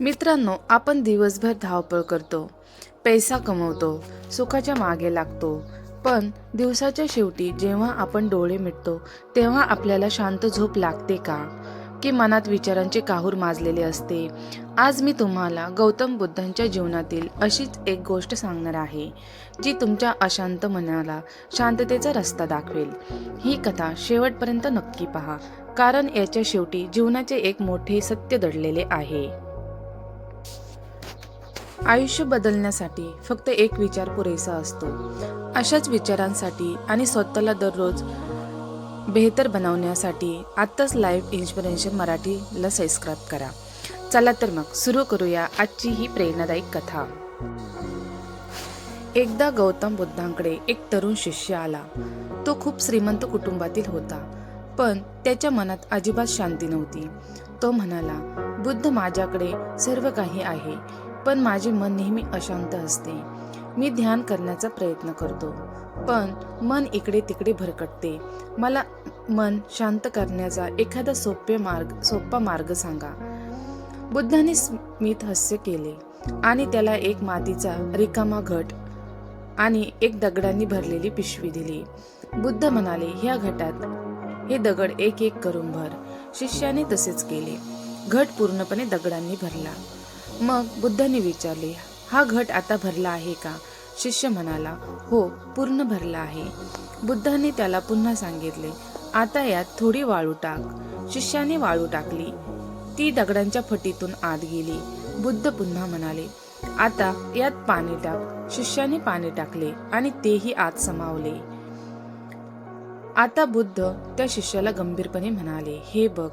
मित्रांनो आपण दिवसभर धावपळ करतो पैसा कमवतो सुखाच्या मागे लागतो. पण दिवसाच्या शेवटी जेव्हा आपण डोळे मिटतो तेव्हा आपल्याला शांत झोप लागते का? की मनात विचारांचे काहूर माजलेले असते? आज मी तुम्हाला गौतम बुद्धांच्या जीवनातील अशीच एक गोष्ट सांगणार आहे जी तुमच्या अशांत मनाला शांततेचा रस्ता दाखवेल. ही कथा शेवटपर्यंत नक्की पहा कारण याच्या शेवटी जीवनाचे एक मोठे सत्य दडलेले आहे. आयुष्य बदलण्यासाठी फक्त एक विचार पुरेसा असतो. अशाच विचारांसाठी आणि स्वतःला दररोज बेहतर बनवण्यासाठी आत्ताच लाईफ इन्स्पिरेशन मराठीला सबस्क्राईब करा. चला तर मग सुरू करूया आजची ही प्रेरणादायी कथा. एकदा गौतम बुद्धांकडे एक तरुण शिष्य आला. तो खूप श्रीमंत कुटुंबातील होता पण त्याच्या मनात अजिबात शांती नव्हती. तो म्हणाला बुद्ध माझ्याकडे सर्व काही आहे. पण माझे मन नेहमी अशांत असते. मी ध्यान करण्याचा प्रयत्न करतो. पण मन इकडे तिकडे भरकटते. मला मन शांत करण्याचा एखादा सोपे मार्ग सोपा मार्ग सांगा. बुद्धाने स्मित हास्य केले आणि त्याला एक मातीचा रिकामा घट आणि एक दगडांनी भरलेली पिशवी दिली. बुद्ध म्हणाले ह्या घटात हे दगड एक एक करून भर. शिष्याने तसेच केले. घट पूर्णपणे दगडांनी भरला. मग बुद्धाने विचारले हा घट आता भरला आहे का? शिष्य म्हणाला हो पूर्ण भरला आहे. बुद्धाने त्याला पुन्हा सांगितले आता यात थोडी वाळू टाक. शिष्याने वाळू टाकली. ती दगडांच्या फटीतून आत गेली. बुद्ध पुन्हा म्हणाले आता यात पाणी टाक. शिष्याने पाणी टाकले आणि तेही आत समावले. आता बुद्ध त्या शिष्याला गंभीरपणे म्हणाले हे बघ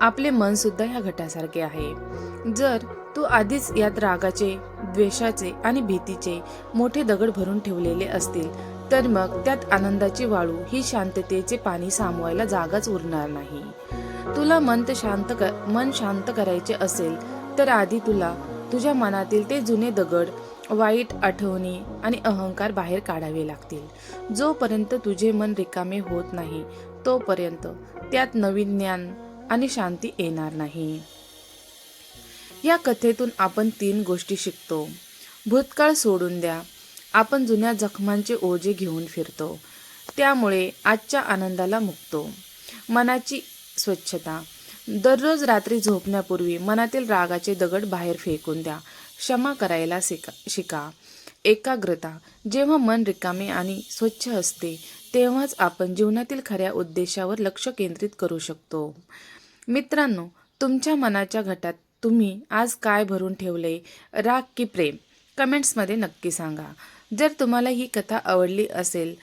आपले मन सुद्धा ह्या घटासारखे आहे. जर तू आधीच यात रागाचे द्वेषाचे आणि भीतीचे मोठे दगड भरून ठेवलेले असतील तर मग त्यात आनंदाची वाळू ही शांततेचे पाणी सामवायला जागाच उरणार नाही. तुला मन शांत क- मन शांत करायचे असेल तर आधी तुला तुझ्या मनातील ते जुने दगड वाईट आठवणी आणि अहंकार बाहेर काढावे लागतील. जोपर्यंत तुझे मन रिकामे होत नाही तोपर्यंत त्यात नवीन ज्ञान आणि शांती येणार नाही. या कथेतून आपण तीन गोष्टी शिकतो. भूतकाळ सोडून द्या. आपण जुन्या जखमांचे ओझे घेऊन फिरतो. त्यामुळे आजच्या आनंदाला मुकतो. मनाची स्वच्छता. दररोज रात्री झोपण्यापूर्वी मनातील रागाचे दगड बाहेर फेकून द्या. क्षमा करायला शिका शिका. एकाग्रता. जेव्हा मन रिकामे आणि स्वच्छ असते तेव्हाच आपण जीवनातील खऱ्या उद्देशावर लक्ष केंद्रित करू शकतो. मित्रांनो तुमच्या मनाच्या घटात तुम्ही आज काय भरून ठेवले? राग की प्रेम? कमेंट्समध्ये नक्की सांगा. जर तुम्हाला ही कथा आवडली असेल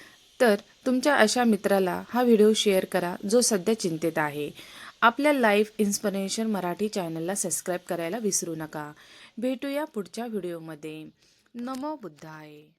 तर तुमच्या अशा मित्राला हा व्हिडिओ शेअर करा जो सध्या चिंतेत आहे. आपल्या लाईफ इन्स्पिरेशन मराठी चॅनलला सबस्क्राईब करायला विसरू नका. भेटूया पुढच्या व्हिडिओमध्ये. नमो बुद्धाय.